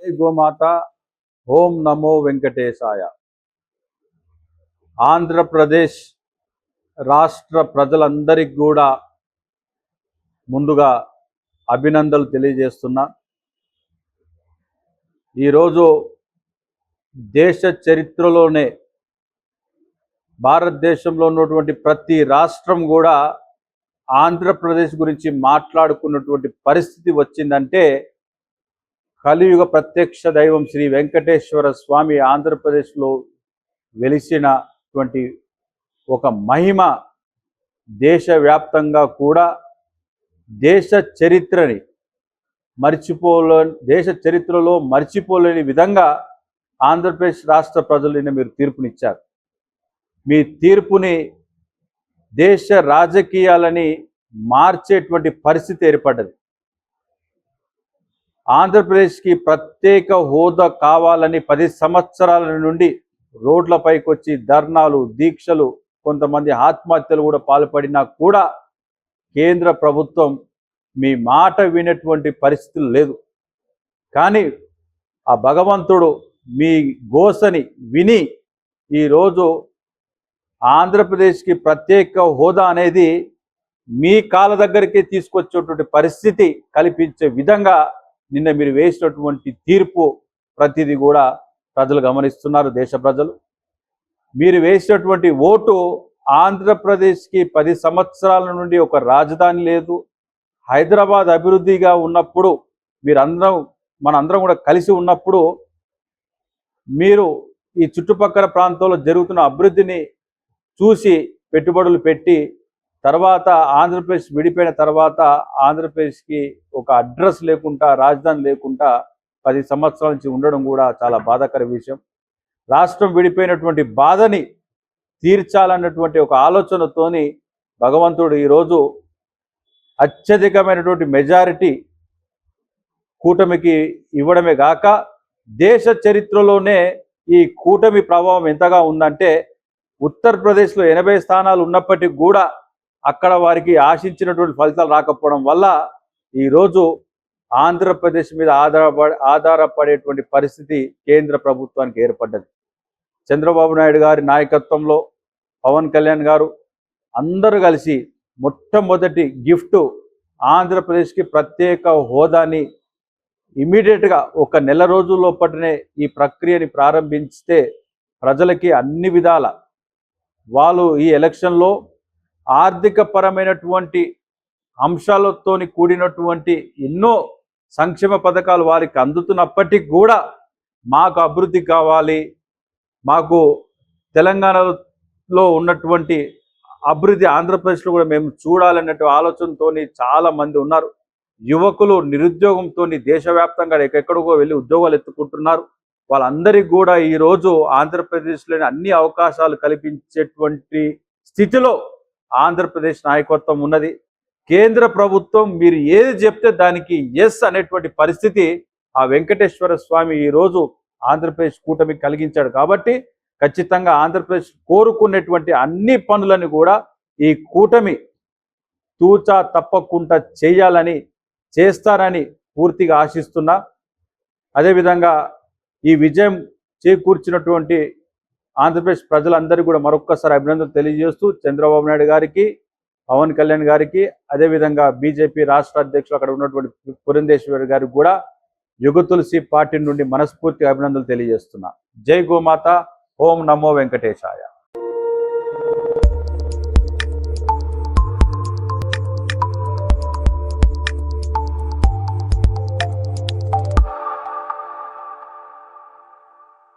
జై గోమాత ఓం నమో వెంకటేశాయ. ఆంధ్రప్రదేశ్ రాష్ట్ర ప్రజలందరికీ కూడా ముందుగా అభినందనలు తెలియజేస్తున్నా. ఈరోజు దేశ చరిత్రలోనే భారతదేశంలో ఉన్నటువంటి ప్రతి రాష్ట్రం కూడా ఆంధ్రప్రదేశ్ గురించి మాట్లాడుకున్నటువంటి పరిస్థితి వచ్చిందంటే కలియుగ ప్రత్యక్ష దైవం శ్రీ వెంకటేశ్వర స్వామి ఆంధ్రప్రదేశ్లో వెలిసినటువంటి ఒక మహిమ దేశవ్యాప్తంగా కూడా దేశ చరిత్రని మర్చిపోలే దేశ చరిత్రలో మర్చిపోలేని విధంగా ఆంధ్రప్రదేశ్ రాష్ట్ర ప్రజలు నిన్న మీరు తీర్పునిచ్చారు. మీ తీర్పుని దేశ రాజకీయాలని మార్చేటువంటి పరిస్థితి ఏర్పడ్డది. ఆంధ్రప్రదేశ్కి ప్రత్యేక హోదా కావాలని పది సంవత్సరాల నుండి రోడ్లపైకి వచ్చి ధర్నాలు దీక్షలు కొంతమంది ఆత్మహత్యలు కూడా పాల్పడినా కూడా కేంద్ర ప్రభుత్వం మీ మాట వినేటువంటి పరిస్థితులు లేదు. కానీ ఆ భగవంతుడు మీ గోసని విని ఈరోజు ఆంధ్రప్రదేశ్కి ప్రత్యేక హోదా అనేది మీ కాళ్ళ దగ్గరికి తీసుకొచ్చేటువంటి పరిస్థితి కల్పించే విధంగా నిన్న మీరు వేసినటువంటి తీర్పు ప్రతిదీ కూడా ప్రజలు గమనిస్తున్నారు దేశ ప్రజలు. మీరు వేసినటువంటి ఓటు ఆంధ్రప్రదేశ్కి పది సంవత్సరాల నుండి ఒక రాజధాని లేదు. హైదరాబాద్ అభివృద్ధిగా ఉన్నప్పుడు మీరందరం మనందరం కూడా కలిసి ఉన్నప్పుడు మీరు ఈ చుట్టుపక్కల ప్రాంతంలో జరుగుతున్న అభివృద్ధిని చూసి పెట్టుబడులు పెట్టి తర్వాత ఆంధ్రప్రదేశ్ విడిపోయిన తర్వాత ఆంధ్రప్రదేశ్కి ఒక అడ్రస్ లేకుండా రాజధాని లేకుండా పది సంవత్సరాల నుంచి ఉండడం కూడా చాలా బాధాకర విషయం. రాష్ట్రం విడిపోయినటువంటి బాధని తీర్చాలన్నటువంటి ఒక ఆలోచనతోని భగవంతుడు ఈరోజు అత్యధికమైనటువంటి మెజారిటీ కూటమికి ఇవ్వడమే గాక దేశ చరిత్రలోనే ఈ కూటమి ప్రభావం ఎంతగా ఉందంటే ఉత్తరప్రదేశ్లో ఎనభై స్థానాలు ఉన్నప్పటికీ కూడా అక్కడ వారికి ఆశించినటువంటి ఫలితాలు రాకపోవడం వల్ల ఈరోజు ఆంధ్రప్రదేశ్ మీద ఆధారపడి ఆధారపడేటువంటి పరిస్థితి కేంద్ర ప్రభుత్వానికి ఏర్పడ్డది. చంద్రబాబు నాయుడు గారి నాయకత్వంలో పవన్ కళ్యాణ్ గారు అందరూ కలిసి మొట్టమొదటి గిఫ్ట్ ఆంధ్రప్రదేశ్కి ప్రత్యేక హోదాని ఇమీడియట్గా ఒక నెల రోజుల్లోపటినే ఈ ప్రక్రియని ప్రారంభించితే ప్రజలకి అన్ని విధాల వాళ్ళు ఈ ఎలక్షన్లో ఆర్థిక పరమైనటువంటి అంశాలతోని కూడినటువంటి ఎన్నో సంక్షేమ పథకాలు వారికి అందుతున్నప్పటికీ కూడా మాకు అభివృద్ధి కావాలి. మాకు తెలంగాణలో ఉన్నటువంటి అభివృద్ధి ఆంధ్రప్రదేశ్లో కూడా మేము చూడాలన్నట్టు ఆలోచనతో చాలా మంది ఉన్నారు. యువకులు నిరుద్యోగంతో దేశవ్యాప్తంగా ఎక్కడెక్కడికో వెళ్ళి ఉద్యోగాలు ఎత్తుకుంటున్నారు. వాళ్ళందరికీ కూడా ఈరోజు ఆంధ్రప్రదేశ్లోని అన్ని అవకాశాలు కల్పించేటువంటి స్థితిలో ఆంధ్రప్రదేశ్ నాయకత్వం ఉన్నది. కేంద్ర ప్రభుత్వం మీరు ఏది చెప్తే దానికి ఎస్ అనేటువంటి పరిస్థితి ఆ వెంకటేశ్వర స్వామి ఈరోజు ఆంధ్రప్రదేశ్ కూటమి కలిగించాడు. కాబట్టి ఖచ్చితంగా ఆంధ్రప్రదేశ్ కోరుకునేటువంటి అన్ని పనులను కూడా ఈ కూటమి తూచా తప్పకుండా చేయాలని చేస్తారని పూర్తిగా ఆశిస్తున్నా. అదేవిధంగా ఈ విజయం చేకూర్చినటువంటి ఆంధ్రప్రదేశ్ ప్రజలందరికీ కూడా మరొక్కసారి అభినందనలు తెలియజేస్తూ చంద్రబాబు నాయుడు గారికి పవన్ కళ్యాణ్ గారికి అదేవిధంగా బీజేపీ రాష్ట్ర అధ్యక్షులు అక్కడ ఉన్నటువంటి పురంధేశ్వరి గారికి కూడా యుగ తులసి పార్టీ నుండి మనస్ఫూర్తిగా అభినందనలు తెలియజేస్తున్నా. జై గోమాత ఓం నమో వెంకటేశాయ.